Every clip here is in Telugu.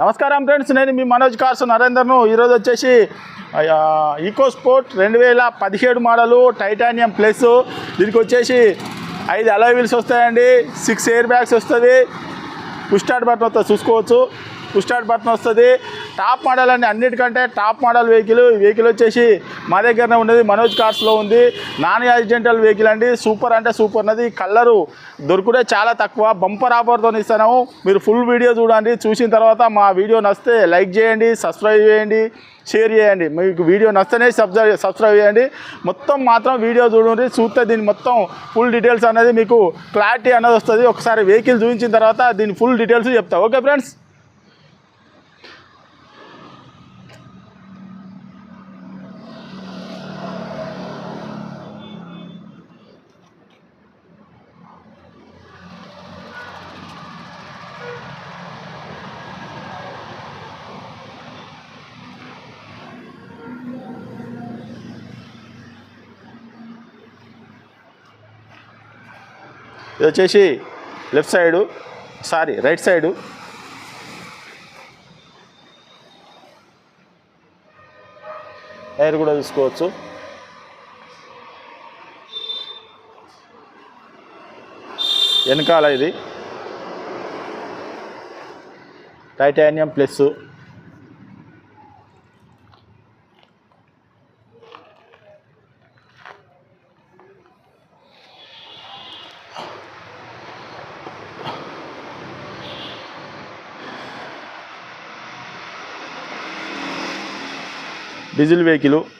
నమస్కారం ఫ్రెండ్స్ నేను మీ మనోజ్ కార్స్ నరేందర్ను. ఈరోజు వచ్చేసి ఈకోస్పోర్ట్ ఈకో స్పోర్ట్ రెండు వేల పదిహేడు మోడలు టైటానియం ప్లస్. దీనికి వచ్చేసి ఐదు అలవీల్స్ వస్తాయండి. సిక్స్ ఎయిర్ బ్యాగ్స్ వస్తుంది. పుష్ బటన్ వస్తుంది చూసుకోవచ్చు. పుష్ బటన్ వస్తుంది. టాప్ మోడల్ అండి అన్నిటికంటే టాప్ మోడల్ వెహికల్ ఈ వెహికల్ వచ్చేసి మా దగ్గరనే ఉన్నది మనోజ్ కార్స్లో ఉంది. నాన్ యాక్సిడెంటల్ వెహికల్ అండి సూపర్ అంటే సూపర్ ఉన్నది. కలరు దొరుకుడే చాలా తక్కువ బంపర్ ఆఫర్తో ఇస్తాను. మీరు ఫుల్ వీడియో చూడండి చూసిన తర్వాత మా వీడియో నచ్చితే లైక్ చేయండి సబ్స్క్రైబ్ చేయండి షేర్ చేయండి. మీకు వీడియో నచ్చితేనే సబ్స్క్రైబ్ సబ్స్క్రైబ్ చేయండి. మొత్తం మాత్రం వీడియో చూడండి చూస్తే దీని మొత్తం ఫుల్ డీటెయిల్స్ అనేది మీకు క్లారిటీ అనేది వస్తుంది. ఒకసారి వెహికల్ చూపించిన తర్వాత దీని ఫుల్ డీటెయిల్స్ చెప్తా. Okay friends? ఇది వచ్చేసి left side sorry right side. Air కూడా తీసుకోవచ్చు. వెనకాల ఇది. Titanium plus. Diesel vehicle.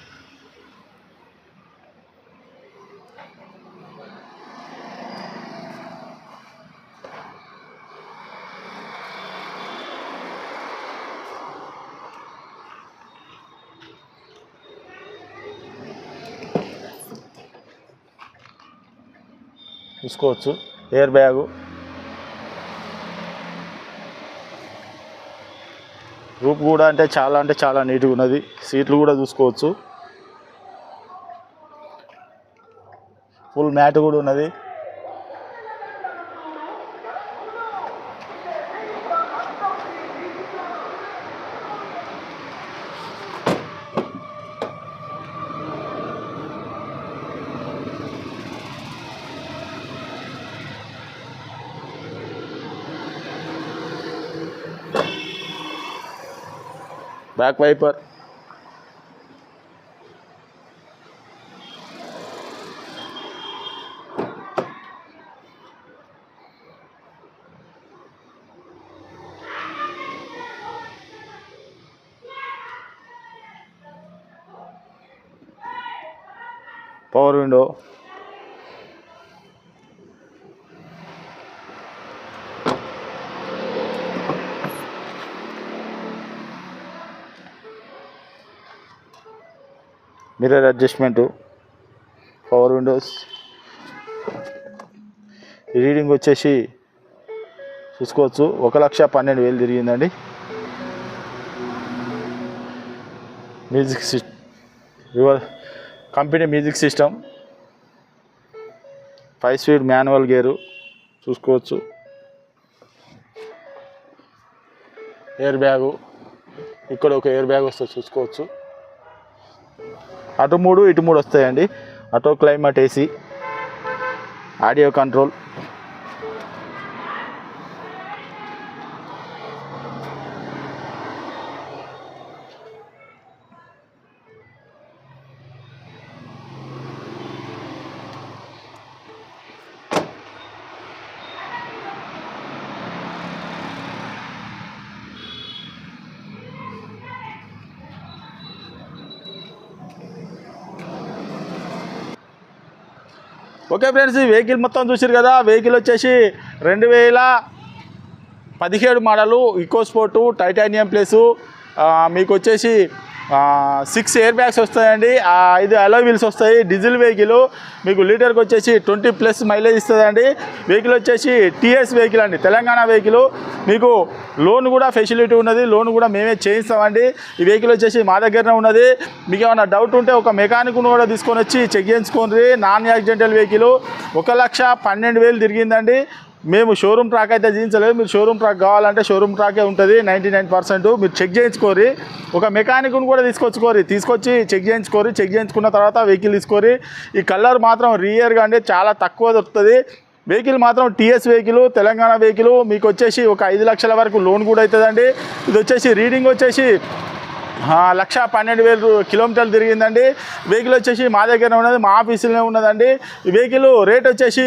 చూసుకోవచ్చు ఎయిర్ బ్యాగు. రూప్ కూడా అంటే చాలా అంటే చాలా నీట్గా ఉన్నది. సీట్లు కూడా చూసుకోవచ్చు. ఫుల్ మ్యాట్ కూడా ఉన్నది. Back wiper power window mirror adjustment power windows. Reading వచ్చేసి చూసుకోవచ్చు. ఒక లక్ష పన్నెండు వేలు తిరిగిందండి. Music sys company music system. Five speed manual gear చూసుకోవచ్చు. Air bag. ఇక్కడ ఒక ఎయిర్ బ్యాగ్ వస్తుంది చూసుకోవచ్చు. అటు మూడు ఇటు మూడు వస్తాయండి. Auto climate AC audio control. Okay friends ఈ వెహికల్ మొత్తం చూసారు కదా వెహికల్ వచ్చేసి రెండు వేల పదిహేడు మోడలు ఇకోస్పోర్టు టైటానియం ప్లేసు మీకు వచ్చేసి సిక్స్ ఎయిర్ బ్యాగ్స్ వస్తాయండి. ఐదు అలో వీల్స్ వస్తాయి. డీజిల్ వెహికల్ మీకు లీటర్కి వచ్చేసి ట్వంటీ ప్లస్ మైలేజ్ ఇస్తుందండి. వెహికల్ వచ్చేసి టీఎస్ వెహికల్ అండి. తెలంగాణ వెహికల్ మీకు లోన్ కూడా ఫెసిలిటీ ఉన్నది. లోన్ కూడా మేమే చేయిస్తామండి. ఈ వెహికల్ వచ్చేసి మా దగ్గరనే ఉన్నది. మీకు ఏమైనా డౌట్ ఉంటే ఒక మెకానిక్ కూడా తీసుకొని వచ్చి చెక్ చేయించుకోండి. నాన్ యాక్సిడెంటల్ వెహికల్ ఒక లక్ష పన్నెండు వేలు తిరిగిందండి. మేము షోరూమ్ ట్రాక్ అయితే జీవించలేదు. మీరు షోరూమ్ ట్రాక్ కావాలంటే షోరూమ్ ట్రాకే ఉంటుంది. నైంటీ నైన్ పర్సెంట్ మీరు చెక్ చేయించుకోరి. ఒక మెకానిక్ను కూడా తీసుకొచ్చుకోరి. తీసుకొచ్చి చెక్ చేయించుకోరి. చెక్ చేయించుకున్న తర్వాత వెహికల్ తీసుకోరి. ఈ కలర్ మాత్రం రియర్గా అంటే చాలా తక్కువ దొరుకుతుంది. వెహికల్ మాత్రం టీఎస్ వెహికల్ తెలంగాణ వెహికల్ మీకు వచ్చేసి ఒక ఐదు లక్షల వరకు లోన్ కూడా అవుతుందండి ఇది వచ్చేసి రీడింగ్ వచ్చేసి లక్ష పన్నెండు వేలు కిలోమీటర్లు తిరిగిందండి. వెహికల్ వచ్చేసి మా దగ్గర ఉన్నది మా ఆఫీసులోనే ఉన్నదండి. ఈ వెహికల్ రేట్ వచ్చేసి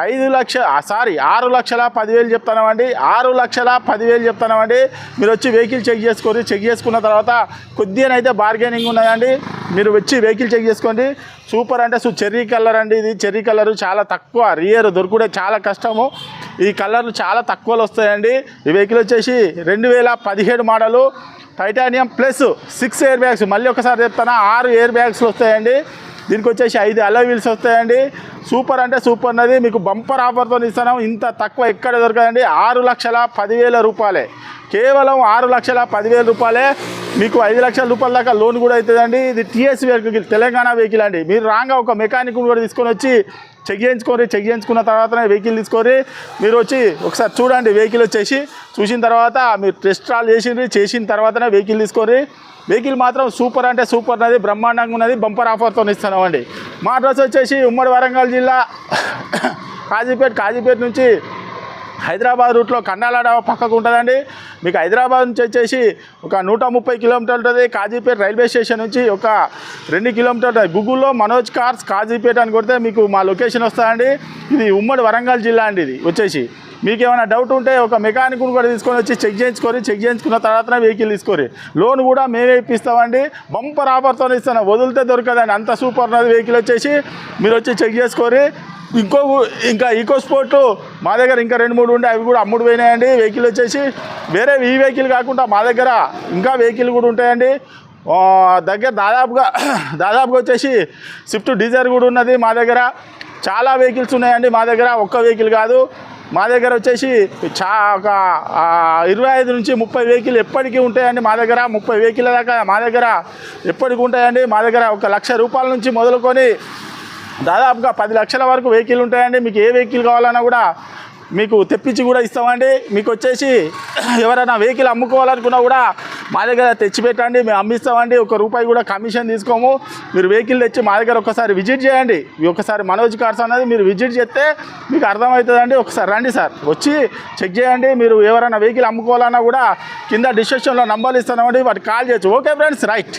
ఐదు లక్ష సారీ ఆరు లక్షల పదివేలు చెప్తానండి ఆరు లక్షల పదివేలు చెప్తానండి మీరు వచ్చి వెహికల్ చెక్ చేసుకోండి. చెక్ చేసుకున్న తర్వాత కొద్దిగానైతే బార్గెనింగ్ ఉన్నదండి మీరు వచ్చి వెహికల్ చెక్ చేసుకోండి. సూపర్ అంటే సో చెర్రీ కలర్ అండి ఇది. చెర్రీ కలర్ చాలా తక్కువ. రియర్ దొరుకుడే చాలా కష్టము. ఈ కలర్లు చాలా తక్కువలు వస్తాయండి. ఈ వెహికల్ వచ్చేసి రెండు వేల పదిహేడు model. Titanium plus six air bags. మళ్ళీ ఒకసారి చెప్తాను ఆరు ఎయిర్ బ్యాగ్స్లు వస్తాయండి. దీనికి వచ్చేసి ఐదు అలా వీల్స్ వస్తాయండి. సూపర్ అంటే సూపర్ అన్నది మీకు బంపర్ ఆఫర్తో ఇస్తున్నాం ఇంత తక్కువ ఎక్కడ దొరకదండి. ఆరు లక్షల పదివేల రూపాయలే. కేవలం ఆరు లక్షల పదివేల రూపాయలే. మీకు ఐదు లక్షల రూపాయల దాకా లోన్ కూడా అవుతుందండి. ఇది టీఎస్ వెహికల్ తెలంగాణ వెహికల్ అండి. మీరు రాగా ఒక మెకానిక్ కూడా తీసుకొని వచ్చి చెక్ చేయించుకోరి చెక్ చేయించుకున్న తర్వాతనే వెహికల్ తీసుకోరి మీరు వచ్చి ఒకసారి చూడండి వెహికల్ వచ్చేసి. చూసిన తర్వాత మీరు టెస్ట్ ట్రాల్ చేసిండ్రి చేసిన తర్వాతనే వెహికల్ తీసుకోరి వెహికల్ మాత్రం సూపర్ అంటే సూపర్ ఉన్నది బ్రహ్మాండంగా ఉన్నది బంపర్ ఆఫర్తో ఇస్తున్నామండి. మా అడ్రస్ వచ్చేసి ఉమ్మడి వరంగల్ జిల్లా కాజీపేట కాజీపేట నుంచి హైదరాబాద్ రూట్లో కండాలాడ పక్కకు ఉంటుందండి. మీకు హైదరాబాద్ నుంచి వచ్చేసి ఒక నూట ముప్పై కిలోమీటర్లు ఉంటుంది. కాజీపేట రైల్వే స్టేషన్ నుంచి ఒక రెండు కిలోమీటర్లు గూగుల్లో మనోజ్ కార్స్ కాజీపేట అని కొడితే మీకు మా లొకేషన్ వస్తుందండి. ఇది ఉమ్మడి వరంగల్ జిల్లా అండి ఇది వచ్చేసి. మీకు ఏమైనా డౌట్ ఉంటే ఒక మెకానిక్ కూడా తీసుకొని వచ్చి చెక్ చేయించుకొని చెక్ చేయించుకున్న తర్వాత వెహికల్ తీసుకోరి. లోన్ కూడా మేమే ఇప్పిస్తామండి. బంపర్ ఆఫర్తో ఇస్తాను. వదిలితే దొరకదండి. అంత సూపర్ ఉన్నది వెహికల్ వచ్చేసి. మీరు వచ్చి చెక్ చేసుకోరి. ఇంకో ఇంకా ఈకో స్పోర్ట్ మా దగ్గర ఇంకా రెండు మూడు ఉండే అవి కూడా అమ్ముడు పోయినాయండి వెహికల్ వచ్చేసి. వేరే ఈ వెహికల్ కాకుండా మా దగ్గర ఇంకా వెహికల్ కూడా ఉంటాయండి. దగ్గర దాదాపుగా దాదాపుగా వచ్చేసి స్విఫ్ట్ డీజర్ కూడా ఉన్నది మా దగ్గర. చాలా వెహికల్స్ ఉన్నాయండి మా దగ్గర ఒక్క వెహికల్ కాదు. మా దగ్గర వచ్చేసి చా ఒక ఇరవై ఐదు నుంచి ముప్పై వెహికల్ ఎప్పటికీ ఉంటాయండి మా దగ్గర. ముప్పై వెహికల్ దాకా మా దగ్గర ఎప్పటికీ ఉంటాయండి. మా దగ్గర ఒక లక్ష రూపాయల నుంచి మొదలుకొని దాదాపుగా పది లక్షల వరకు వెహికల్ ఉంటాయండి. మీకు ఏ వెహికల్ కావాలన్నా కూడా మీకు తెప్పించి కూడా ఇస్తామండి. మీకు వచ్చేసి ఎవరైనా వెహికల్ అమ్ముకోవాలనుకున్నా కూడా మా దగ్గర తెచ్చిపెట్టండి మేము అమ్మిస్తామండి. ఒక రూపాయి కూడా కమిషన్ తీసుకోము. మీరు వెహికల్ తెచ్చి మా దగ్గర ఒకసారి విజిట్ చేయండి. ఒకసారి మనోజ్ కార్స్ అనేది మీరు విజిట్ చేస్తే మీకు అర్థమవుతుందండి. ఒకసారి రండి సార్. వచ్చి చెక్ చేయండి. మీరు ఎవరైనా వెహికల్ అమ్ముకోవాలన్నా కూడా కింద డిస్క్రిప్షన్లో నంబర్లు ఇస్తున్నామండి వాటికి కాల్ చేయొచ్చు. Okay friends right.